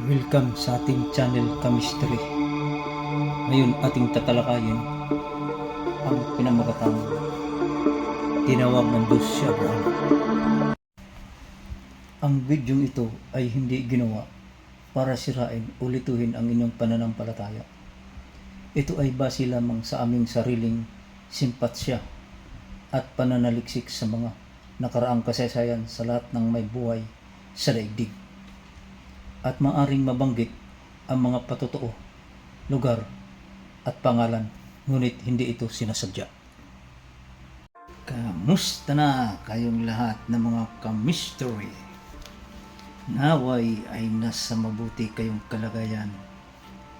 Welcome sa ating channel Chemistry. Ngayon ating tatalakayin ang pinamagatang tinawag ng si Abraham. Ang video ito ay hindi ginawa para sirain o lituhin ang inyong pananampalataya. Ito ay base lamang sa aming sariling simpatsya at pananaliksik sa mga nakaraang kasaysayan sa lahat ng may buhay sa daigdig at maaring mabanggit ang mga patotoo, lugar at pangalan, ngunit hindi ito sinasadya. Kamusta na kayong lahat ng mga ka-mystery? Naway ay nasa mabuti kayong kalagayan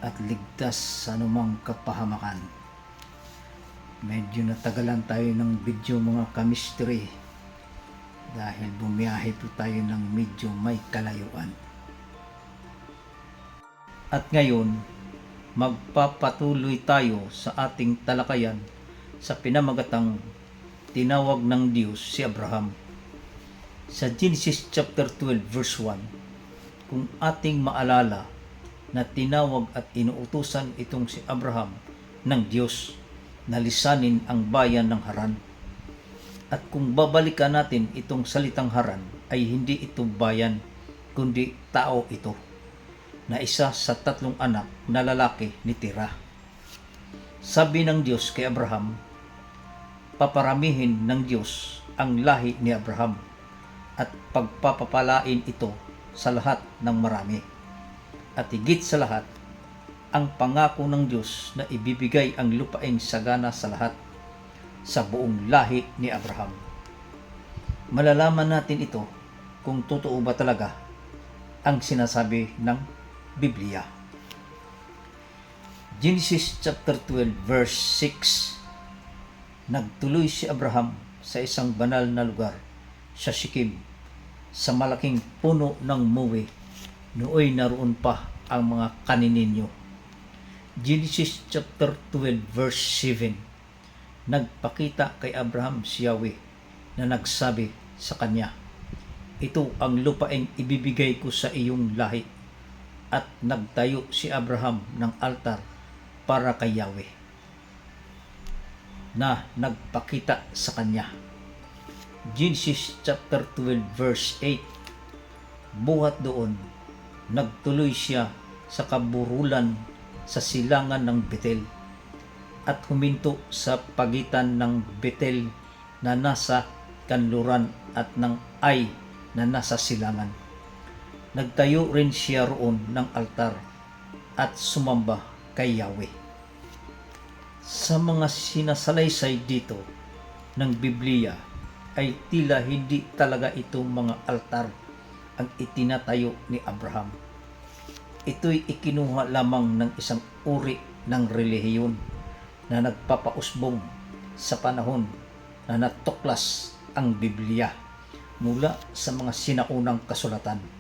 at ligtas sa anumang kapahamakan. Medyo natagalan tayo ng video mga ka-mystery dahil bumiyahe po tayo ng medyo may kalayuan. At ngayon, magpapatuloy tayo sa ating talakayan sa pinamagatang tinawag ng Diyos si Abraham. Sa Genesis chapter 12 verse 1, kung ating maalala na tinawag at inuutusan itong si Abraham ng Diyos na lisanin ang bayan ng Haran. At kung babalikan natin itong salitang Haran ay hindi ito bayan kundi tao ito na isa sa tatlong anak na lalaki ni Tira. Sabi ng Diyos kay Abraham, paparamihin ng Diyos ang lahi ni Abraham at pagpapapalain ito sa lahat ng marami. At higit sa lahat, ang pangako ng Diyos na ibibigay ang lupaing sagana sa lahat sa buong lahi ni Abraham. Malalaman natin ito kung totoo ba talaga ang sinasabi ng Biblia. Genesis chapter 12 verse 6 Nagtuloy si Abraham sa isang banal na lugar sa Shechem sa malaking puno ng muwe nooy naroon pa ang mga kanininyo. Genesis chapter 12 verse 7 Nagpakita kay Abraham si Yahweh na nagsabi sa kanya, Ito ang lupaing ibibigay ko sa iyong lahi at nagtayo si Abraham ng altar para kay Yahweh na nagpakita sa kanya. Genesis chapter 12 verse 8 Buhat doon, nagtuloy siya sa kaburulan sa silangan ng Betel at huminto sa pagitan ng Betel na nasa kanluran at ng Ay na nasa silangan nagtayo rin siya roon ng altar at sumamba kay Yahweh. Sa mga sinasalaysay dito ng Biblia ay tila hindi talaga itong mga altar ang itinatayo ni Abraham. Ito'y ikinuha lamang ng isang uri ng relihiyon na nagpapausbong sa panahon na natuklas ang Biblia mula sa mga sinaunang kasulatan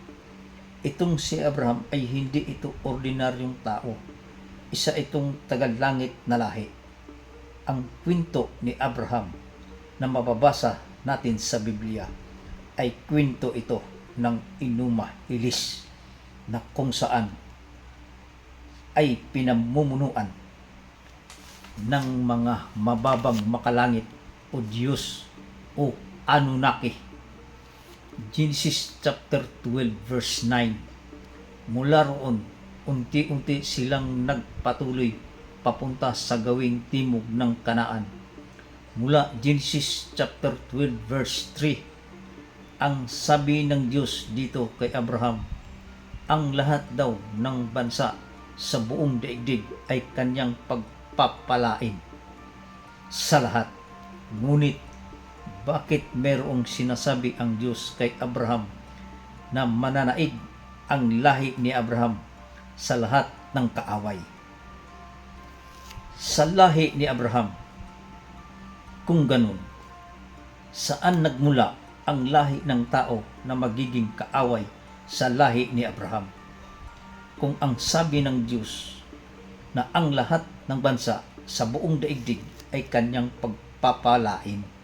itong si Abraham ay hindi ito ordinaryong tao. Isa itong tagalangit na lahi. Ang kwento ni Abraham na mababasa natin sa Biblia ay kwento ito ng Inuma Ilis na kung saan ay pinamumunuan ng mga mababang makalangit o Diyos o Anunnaki Genesis chapter 12 verse 9. Mula roon, unti-unti silang nagpatuloy papunta sa gawing timog ng Kanaan. Mula Genesis chapter 12 verse 3, ang sabi ng Diyos dito kay Abraham, ang lahat daw ng bansa sa buong daigdig ay kanyang pagpapalain sa lahat. Ngunit bakit merong sinasabi ang Diyos kay Abraham na mananaig ang lahi ni Abraham sa lahat ng kaaway. Sa lahi ni Abraham, kung ganun, saan nagmula ang lahi ng tao na magiging kaaway sa lahi ni Abraham? Kung ang sabi ng Diyos na ang lahat ng bansa sa buong daigdig ay kanyang pagpapalain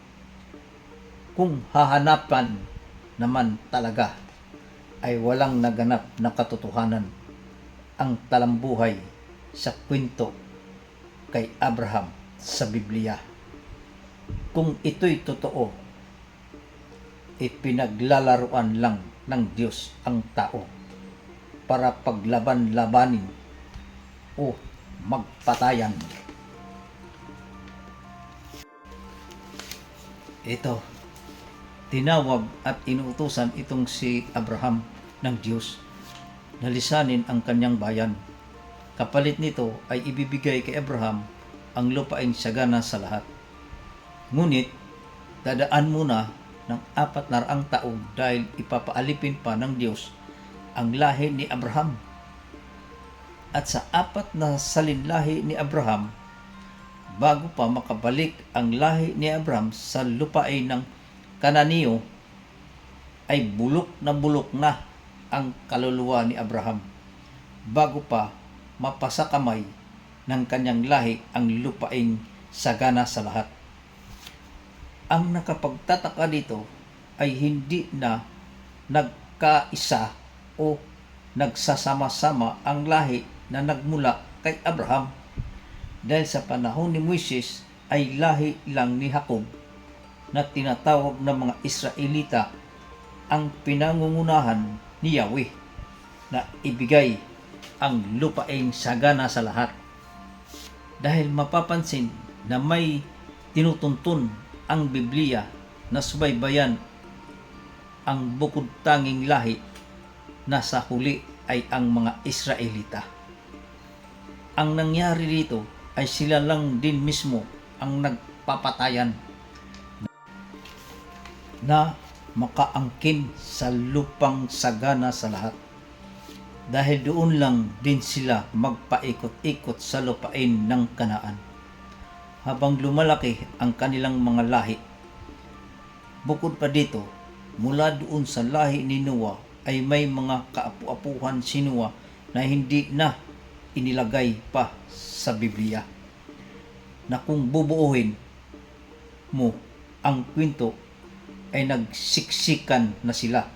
kung hahanapan naman talaga ay walang naganap na katotohanan ang talambuhay sa kwento kay Abraham sa Biblia. Kung ito'y totoo, ipinaglalaruan lang ng Diyos ang tao para paglaban-labanin o magpatayan. Ito, tinawag at inuutosan itong si Abraham ng Diyos na lisanin ang kanyang bayan. Kapalit nito ay ibibigay kay Abraham ang lupaing sagana sa lahat. Ngunit, dadaan muna ng apat na raang taon dahil ipapaalipin pa ng Diyos ang lahi ni Abraham. At sa apat na salinlahi ni Abraham, bago pa makabalik ang lahi ni Abraham sa lupain ng Kananiyo, ay bulok na bulok na ang kaluluwa ni Abraham bago pa mapasa kamay ng kanyang lahi ang lupaing sagana sa lahat. Ang nakapagtataka dito ay hindi na nagkaisa o nagsasama-sama ang lahi na nagmula kay Abraham dahil sa panahon ni Moises ay lahi lang ni Jacob na tinatawag ng mga Israelita ang pinangungunahan ni Yahweh na ibigay ang lupaing sagana sa lahat. Dahil mapapansin na may tinutuntun ang Biblia na subaybayan ang bukod tanging lahi na sa huli ay ang mga Israelita. Ang nangyari dito ay sila lang din mismo ang nagpapatayan na makaangkin sa lupang sagana sa lahat. Dahil doon lang din sila magpaikot-ikot sa lupain ng kanaan. Habang lumalaki ang kanilang mga lahi. Bukod pa dito, mula doon sa lahi ni Noah ay may mga kaapu-apuhan si Noah na hindi na inilagay pa sa Biblia. Na kung bubuuhin mo ang kwento ay nagsiksikan na sila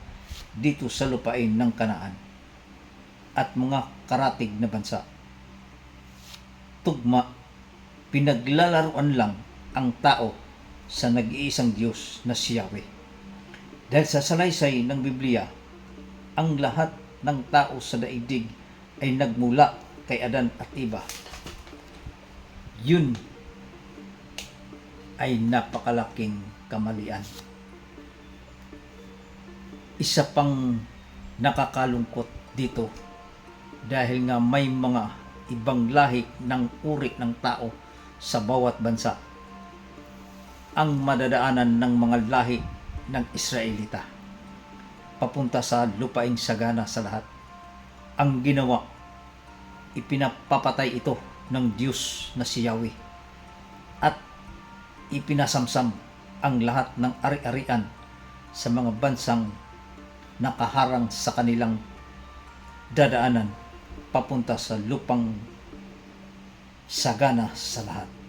dito sa lupain ng Kanaan at mga karatig na bansa. Tugma, pinaglalaruan lang ang tao sa nag-iisang Diyos na si Yahweh. Dahil sa salaysay ng Biblia, ang lahat ng tao sa daigdig ay nagmula kay Adan at Iba. Yun ay napakalaking kamalian. Isa pang nakakalungkot dito. Dahil nga may mga ibang lahi ng uri ng tao sa bawat bansa ang madadaanan ng mga lahi ng Israelita. Papunta sa lupaing sagana sa lahat. Ang ginawa, ipinapapatay ito ng Diyos na si Yahweh. At ipinasamsam ang lahat ng ari-arian sa mga bansang nakaharang sa kanilang dadaanan papunta sa lupang sagana sa lahat.